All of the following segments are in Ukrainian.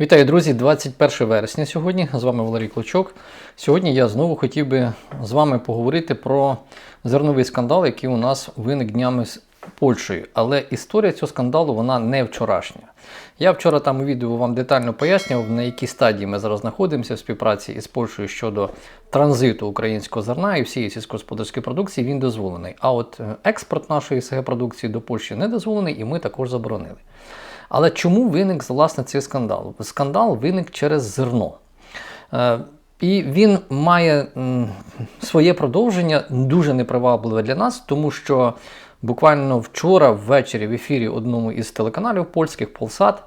Вітаю, друзі! 21 вересня сьогодні. З вами Валерій Клочок. Сьогодні я знову хотів би з вами поговорити про зерновий скандал, який у нас виник днями з Польщею. Але історія цього скандалу вона не вчорашня. Я вчора там у відео вам детально пояснював, на якій стадії ми зараз знаходимося в співпраці із Польщею щодо транзиту українського зерна і всієї сільськогосподарської продукції він дозволений. А от е, експорт нашої СГ продукції до Польщі не дозволений, і ми також заборонили. Але чому виник власне цей скандал? Скандал виник через зерно. Е, І він має своє продовження дуже непривабливе для нас, тому що буквально вчора ввечері в ефірі одному із телеканалів польських Полсат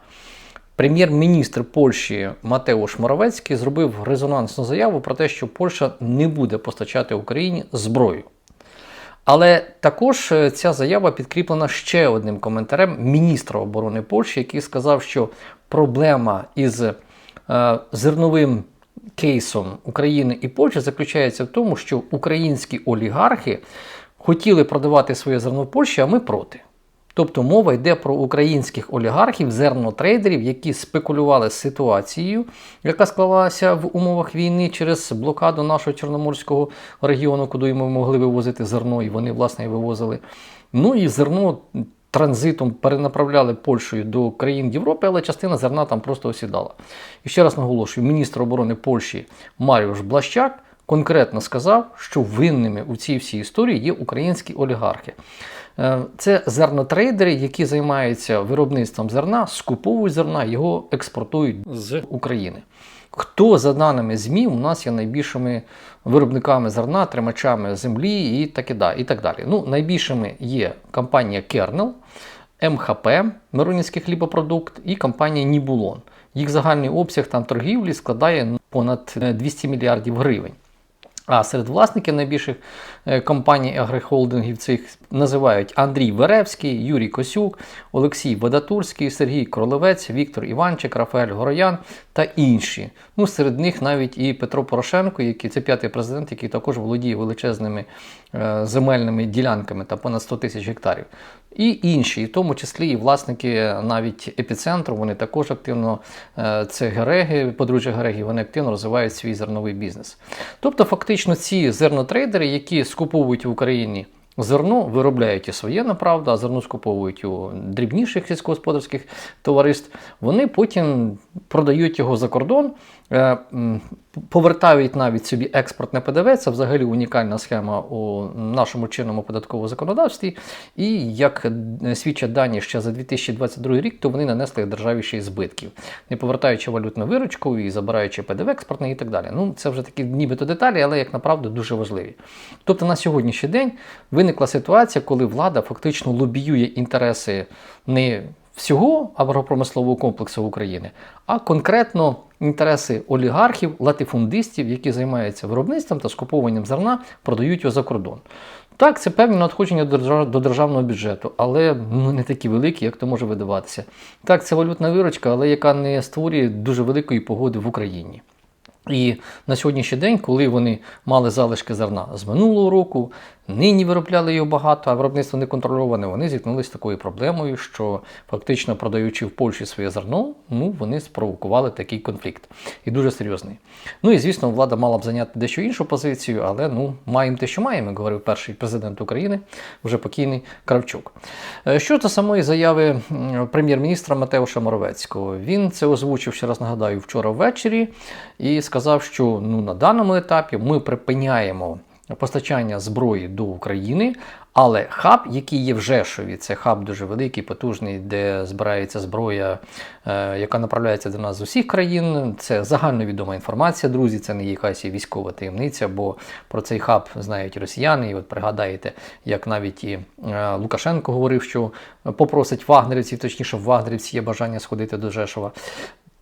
прем'єр-міністр Польщі Матеуш Моровецький зробив резонансну заяву про те, що Польща не буде постачати Україні зброю. Але також е, ця заява підкріплена ще одним коментарем міністра оборони Польщі, який сказав, що проблема із е, зерновим кейсом України і Польщі заключається в тому, що українські олігархи хотіли продавати своє зерно в Польщі, а ми проти. Тобто мова йде про українських олігархів, зернотрейдерів, які спекулювали ситуацією, яка склалася в умовах війни через блокаду нашого Чорноморського регіону, куди ми могли вивозити зерно, і вони, власне, і вивозили. Ну і зерно транзитом перенаправляли Польщею до країн Європи, але частина зерна там просто осідала. І ще раз наголошую, міністр оборони Польщі Маріуш Блащак конкретно сказав, що винними у цій всій історії є українські олігархи. Е, Це зернотрейдери, які займаються виробництвом зерна, скуповують зерна, його експортують з України. Хто, за даними ЗМІ, у нас є найбільшими виробниками зерна, тримачами землі і так, і да- і так далі. Ну, найбільшими є компанія Kernel, МХП, Миронівський хлібопродукт і компанія Нібулон. Їх загальний обсяг там торгівлі складає понад е, 200 мільярдів гривень. А серед власників найбільших е, компаній агрохолдингів цих називають Андрій Веревський, Юрій Косюк, Олексій Водатурський, Сергій Кролевець, Віктор Іванчик, Рафаель Гороян та інші. Ну, серед них навіть і Петро Порошенко, який це п'ятий президент, який також володіє величезними е, земельними ділянками та понад 100 тисяч гектарів. І інші, і в тому числі і власники навіть епіцентру, вони також активно, е, це Гереги, подружжя Гереги, вони активно розвивають свій зерновий бізнес. Тобто, фактично, ці зернотрейдери, які скуповують в Україні зерно, виробляють і своє направду, а зерно скуповують у дрібніших сільськогосподарських товариств, вони потім продають його за кордон. Е, Повертають навіть собі експортне ПДВ, це взагалі унікальна схема у нашому чинному податковому законодавстві. І як свідчать дані ще за 2022 рік, то вони нанесли державі ще й збитків, не повертаючи валютну виручку і забираючи ПДВ експортне і так далі. Ну, це вже такі нібито деталі, але як направду дуже важливі. Тобто на сьогоднішній день виникла ситуація, коли влада фактично лобіює інтереси не всього агропромислового комплексу України, а конкретно інтереси олігархів, латифундистів, які займаються виробництвом та скуповуванням зерна, продають його за кордон. Так, це певні надходження до державного бюджету, але ну, не такі великі, як то може видаватися. Так, це валютна виручка, але яка не створює дуже великої погоди в Україні. І на сьогоднішній день, коли вони мали залишки зерна з минулого року, нині виробляли його багато, а виробництво не контрольоване, вони зіткнулися з такою проблемою, що фактично продаючи в Польщі своє зерно, ну вони спровокували такий конфлікт. І дуже серйозний. Ну і звісно, влада мала б зайняти дещо іншу позицію, але ну маємо те, що маємо, говорив перший президент України, вже покійний Кравчук. Е, Щодо самої заяви прем'єр-міністра Матеуша Моровецького, він це озвучив, ще раз нагадаю, вчора ввечері і сказав, що ну, на даному етапі ми припиняємо постачання зброї до України, але хаб, який є в Жешові, це хаб дуже великий, потужний, де збирається зброя, е, яка направляється до нас з усіх країн. Це загальновідома інформація, друзі. Це не є якась військова таємниця, бо про цей хаб знають росіяни. І от пригадаєте, як навіть і е, Лукашенко говорив, що попросить вагнерівців, точніше, в вагнерівці є бажання сходити до Жешова.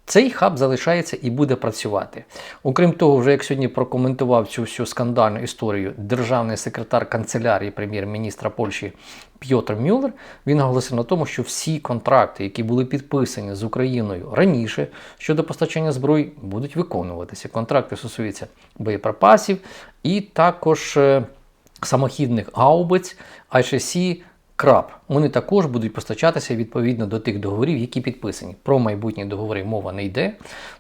Цей хаб залишається і буде працювати. Окрім того, вже як сьогодні прокоментував цю всю скандальну історію державний секретар канцелярії прем'єр-міністра Польщі Пьотр Мюллер, він наголосив на тому, що всі контракти, які були підписані з Україною раніше щодо постачання зброї, будуть виконуватися. Контракти стосуються боєприпасів і також е, самохідних гаубиць, АШСі Крап. Вони також будуть постачатися відповідно до тих договорів, які підписані. Про майбутні договори мова не йде.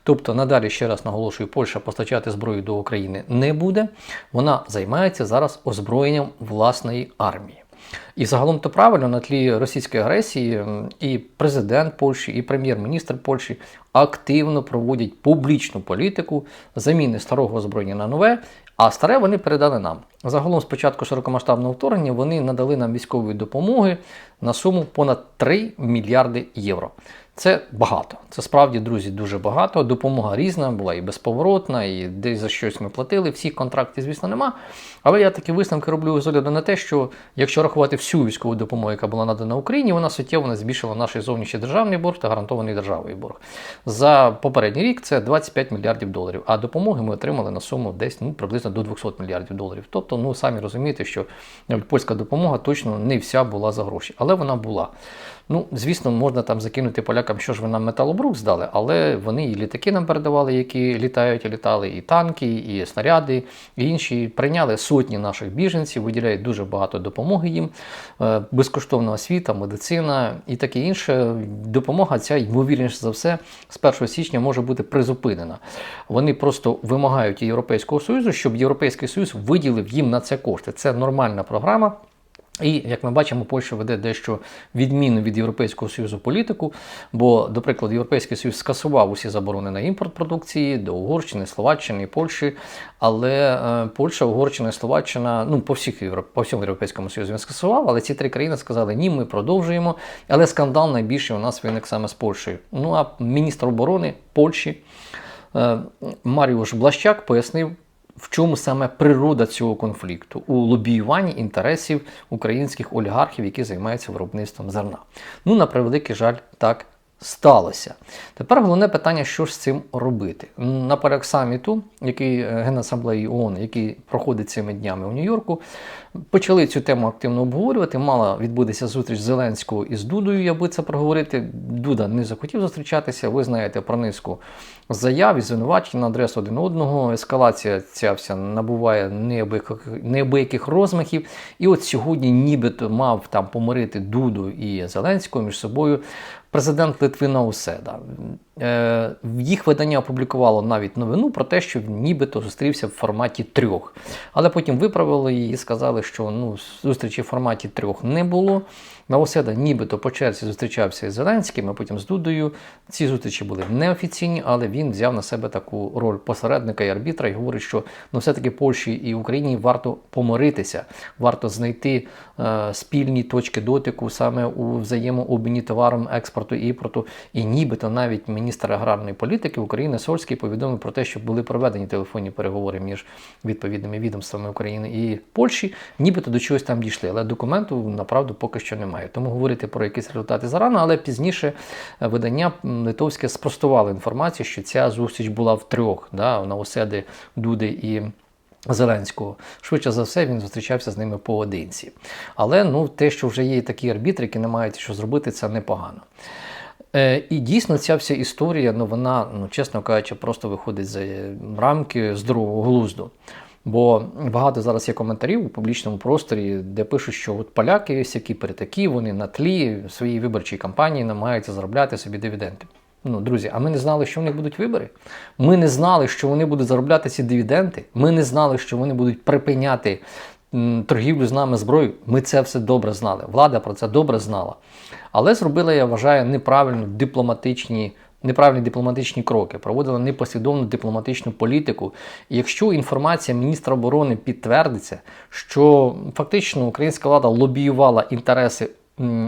Тобто, надалі, ще раз наголошую, Польща постачати зброю до України не буде. Вона займається зараз озброєнням власної армії. І загалом то правильно на тлі російської агресії і президент Польщі, і прем'єр-міністр Польщі активно проводять публічну політику заміни старого озброєння на нове, а старе вони передали нам. Загалом, з початку широкомасштабного вторгнення, вони надали нам військової допомоги на суму понад 3 мільярди євро. Це багато. Це справді, друзі, дуже багато. Допомога різна, була і безповоротна, і десь за щось ми платили. Всіх контрактів, звісно, нема. Але я такі висновки роблю з огляду на те, що якщо рахувати всю військову допомогу, яка була надана Україні, вона суттєво збільшила наш зовнішній державний борг та гарантований державою борг. За попередній рік це 25 мільярдів доларів. А допомоги ми отримали на суму десь ну, приблизно до 200 мільярдів доларів. Тобто, ну самі розумієте, що польська допомога точно не вся була за гроші, але вона була. Ну, звісно, можна там закинути полякам, що ж ви нам металобрук здали, але вони і літаки нам передавали, які літають і літали, і танки, і снаряди, і інші прийняли сотні наших біженців, виділяють дуже багато допомоги їм, е, безкоштовна освіта, медицина і таке інше. Допомога ця, ймовірніше за все, з 1 січня може бути призупинена. Вони просто вимагають Європейського Союзу, щоб Європейський Союз виділив їм на це кошти. Це нормальна програма. І як ми бачимо, Польща веде дещо відмінну від Європейського Союзу політику, бо, до прикладу, Європейський Союз скасував усі заборони на імпорт продукції до Угорщини, Словаччини і Польщі. Але е, Польща, Угорщина і Словаччина, ну по всіх Євро- по всьому Європейському Союзу він скасував, але ці три країни сказали, ні, ми продовжуємо. Але скандал найбільший у нас виник саме з Польщею. Ну а міністр оборони Польщі е, Маріуш Блащак пояснив. В чому саме природа цього конфлікту у лобіюванні інтересів українських олігархів, які займаються виробництвом зерна? Ну, на превеликий жаль, так сталося. Тепер головне питання, що з цим робити. Наперед саміту, який е, Генасамблеї ООН, який проходить цими днями у Нью-Йорку, почали цю тему активно обговорювати. Мала відбутися зустріч Зеленського із Дудою, аби це проговорити. Дуда не захотів зустрічатися. Ви знаєте про низку заяв і звинувачень на адресу один одного. Ескалація ця вся набуває неабияких розмахів. І от сьогодні, нібито мав там помирити Дуду і Зеленського між собою. Президент Литви Науседа. Е, їх видання опублікувало навіть новину про те, що нібито зустрівся в форматі трьох. Але потім виправили її і сказали, що ну, зустрічі в форматі трьох не було. Науседа нібито по черзі зустрічався із Зеленським, а потім з Дудою. Ці зустрічі були неофіційні, але він взяв на себе таку роль посередника і арбітра і говорить, що ну, все-таки Польщі і Україні варто помиритися, варто знайти е, спільні точки дотику саме у взаємообміні товаром, експорту і імпорту. І нібито навіть міністр аграрної політики України Сольський повідомив про те, що були проведені телефонні переговори між відповідними відомствами України і Польщі, нібито до чогось там дійшли. Але документу направду поки що немає. Тому говорити про якісь результати зарано, але пізніше е, видання литовське спростувало інформацію, що ця зустріч була в трьох да, на оседи Дуди і. Зеленського швидше за все він зустрічався з ними поодинці. Але ну те, що вже є такі арбітри, які не мають що зробити, це непогано. Е, і дійсно ця вся історія, ну вона, ну чесно кажучи, просто виходить за рамки здорового глузду. Бо багато зараз є коментарів у публічному просторі, де пишуть, що от поляки всякі перетакі, вони на тлі своєї виборчої кампанії намагаються заробляти собі дивіденди. Ну, друзі, а ми не знали, що в них будуть вибори. Ми не знали, що вони будуть заробляти ці дивіденди. Ми не знали, що вони будуть припиняти торгівлю з нами зброєю. Ми це все добре знали. Влада про це добре знала. Але зробила, я вважаю, неправильно дипломатичні. Неправильні дипломатичні кроки, проводила непослідовну дипломатичну політику. І якщо інформація міністра оборони підтвердиться, що фактично українська влада лобіювала інтереси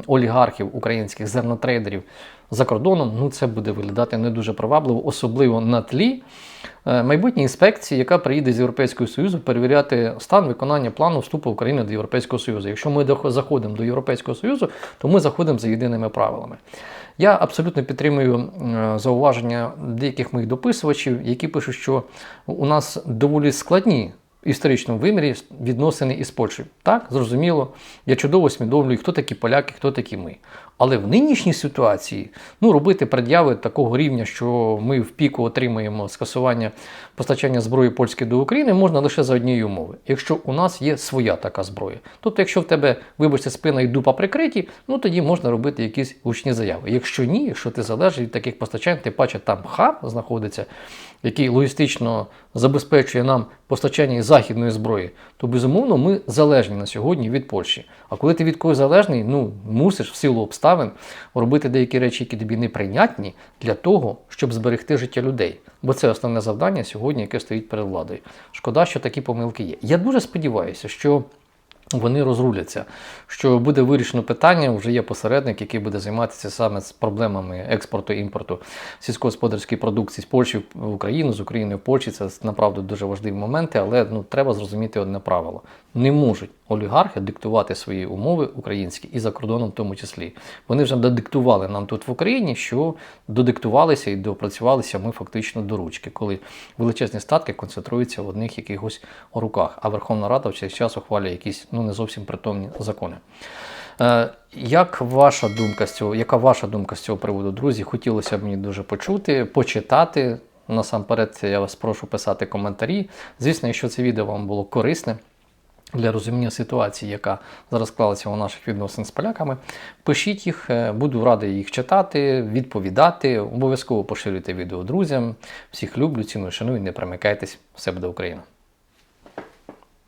олігархів українських зернотрейдерів за кордоном, ну це буде виглядати не дуже привабливо, особливо на тлі е, майбутньої інспекції, яка приїде з Європейського Союзу перевіряти стан виконання плану вступу України до Європейського Союзу. Якщо ми заходимо до Європейського Союзу, то ми заходимо за єдиними правилами. Я абсолютно підтримую е, зауваження деяких моїх дописувачів, які пишуть, що у нас доволі складні історичному вимірі відносини із Польщею. Так, зрозуміло, я чудово усвідомлюю, хто такі поляки, хто такі ми. Але в нинішній ситуації ну, робити пред'яви такого рівня, що ми в піку отримаємо скасування постачання зброї польської до України, можна лише за однієї умови, якщо у нас є своя така зброя. Тобто, якщо в тебе, вибачте, спина і дупа прикриті, ну тоді можна робити якісь гучні заяви. Якщо ні, якщо ти залежиш від таких постачань, ти паче там хаб знаходиться, який логістично забезпечує нам постачання і із західної зброї, то безумовно ми залежні на сьогодні від Польщі. А коли ти від когось залежний, ну мусиш в силу обставин робити деякі речі, які тобі неприйнятні, для того, щоб зберегти життя людей. Бо це основне завдання сьогодні, яке стоїть перед владою. Шкода, що такі помилки є. Я дуже сподіваюся, що. Вони розруляться, що буде вирішено питання. Вже є посередник, який буде займатися саме з проблемами експорту імпорту сільськогосподарської продукції з Польщі в Україну, з України в Польщі. Це направду дуже важливі моменти, але ну треба зрозуміти одне правило: не можуть олігархи диктувати свої умови українські і за кордоном, в тому числі. Вони вже додиктували нам тут в Україні, що додиктувалися і допрацювалися ми фактично до ручки, коли величезні статки концентруються в одних якихось руках, а Верховна Рада в цей час ухвалює якісь ну не зовсім притомні закони. Е, Як ваша думка з цього? Яка ваша думка з цього приводу, друзі? Хотілося б мені дуже почути, почитати. Насамперед, я вас прошу писати коментарі. Звісно, якщо це відео вам було корисне для розуміння ситуації, яка зараз склалася у наших відносин з поляками, пишіть їх, е, буду радий їх читати, відповідати. Обов'язково поширюйте відео друзям. Всіх люблю, ціную, шаную, не примикайтесь. Все буде Україна!